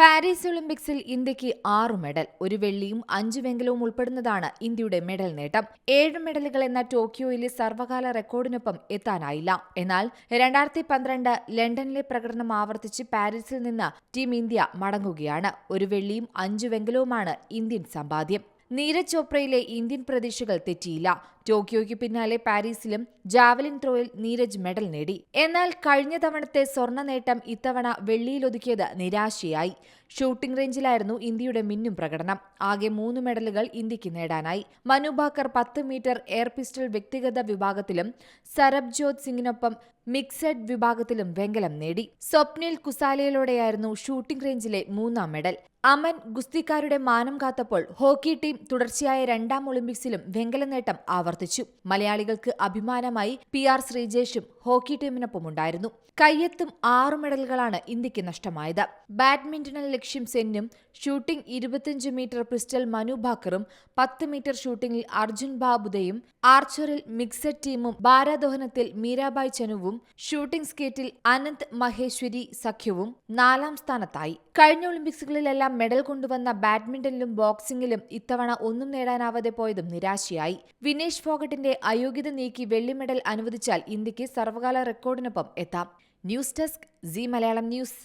Paris ഒളിമ്പിക്സിൽ ഇന്ത്യയ്ക്ക് ആറ് മെഡൽ ഒരു വെള്ളിയും അഞ്ച് വെങ്കലവും ഉൾപ്പെടുന്നതാണ് ഇന്ത്യയുടെ മെഡൽ നേട്ടം. ഏഴ് മെഡലുകൾ എന്ന ടോക്കിയോയിലെ സർവകാല റെക്കോർഡിനൊപ്പം എത്താനായില്ല. എന്നാൽ രണ്ടായിരത്തി പന്ത്രണ്ട് ലണ്ടനിലെ പ്രകടനം ആവർത്തിച്ച് പാരീസിൽ നിന്ന് ടീം ഇന്ത്യ മടങ്ങുകയാണ്. ഒരു വെള്ളിയും അഞ്ച് വെങ്കലവുമാണ് ഇന്ത്യൻ സമ്പാദ്യം. നീരജ് ചോപ്രയിലെ ഇന്ത്യൻ പ്രതീക്ഷകൾ തെറ്റിയില്ല. ടോക്കിയോയ്ക്ക് പിന്നാലെ പാരീസിലും ജാവലിൻ ത്രോയിൽ നീരജ് മെഡൽ നേടി. എന്നാൽ കഴിഞ്ഞ തവണത്തെ സ്വർണ നേട്ടം ഇത്തവണ വെള്ളിയിലൊതുക്കിയത് നിരാശയായി. ഷൂട്ടിംഗ് റേഞ്ചിലായിരുന്നു ഇന്ത്യയുടെ മിന്നും പ്രകടനം. ആകെ മൂന്ന് മെഡലുകൾ ഇന്ത്യയ്ക്ക് നേടാനായി. മനു ഭാക്കർ പത്ത് മീറ്റർ എയർ പിസ്റ്റൾ വ്യക്തിഗത വിഭാഗത്തിലും സരബ്ജോത് സിംഗിനൊപ്പം മിക്സഡ് വിഭാഗത്തിലും വെങ്കലം നേടി. സ്വപ്നിൽ കുസാലയിലൂടെയായിരുന്നു ഷൂട്ടിംഗ് റേഞ്ചിലെ മൂന്നാം മെഡൽ. അമൻ ഗുസ്തിക്കാരുടെ മാനം കാത്തപ്പോൾ ഹോക്കി ടീം തുടർച്ചയായ രണ്ടാം ഒളിമ്പിക്സിലും വെങ്കല നേട്ടം ആവർത്തിച്ചു. മലയാളികൾക്ക് അഭിമാനമായി പി ആർ ശ്രീജേഷും ഹോക്കി ടീമിനൊപ്പമുണ്ടായിരുന്നു. കയ്യെത്തും ആറു മെഡലുകളാണ് ഇന്ത്യയ്ക്ക് നഷ്ടമായത്. ബാഡ്മിന്റണിൽ ലക്ഷ്യം സെന്നും ഷൂട്ടിംഗ് ഇരുപത്തിയഞ്ച് മീറ്റർ പിസ്റ്റൽ മനു ഭാക്കറും പത്ത് മീറ്റർ ഷൂട്ടിംഗിൽ അർജുൻ ബാബുദയും ആർച്ചറിൽ മിക്സഡ് ടീമും ഭാരദോഹനത്തിൽ മീരാബായ് ചനുവും ഷൂട്ടിംഗ് സ്കേറ്റിൽ അനന്ത് മഹേശ്വരി സഖ്യവും നാലാം സ്ഥാനത്തായി. കഴിഞ്ഞ ഒളിമ്പിക്സുകളിലെല്ലാം മെഡൽ കൊണ്ടുവന്ന ബാഡ്മിന്റണിലും ബോക്സിംഗിലും ഇത്തവണ ഒന്നും നേടാനാവാതെ പോയതും നിരാശയായി. വിനേഷ് ഫോഗട്ടിന്റെ അയോഗ്യത നീക്കി വെള്ളി മെഡൽ അനുവദിച്ചാൽ ഇന്ത്യയ്ക്ക് സർവകാല റെക്കോർഡിനൊപ്പം എത്താം. News desk Zee Malayalam news.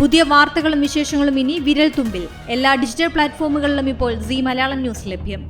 പുതിയ വാർത്തകളും വിശേഷങ്ങളും ഇനി വിരൽ തുമ്പിൽ എല്ലാ ഡിജിറ്റൽ പ്ലാറ്റ്ഫോമുകളിലും ഇപ്പോൾ സി മലയാളം ന്യൂസ് ലഭ്യം.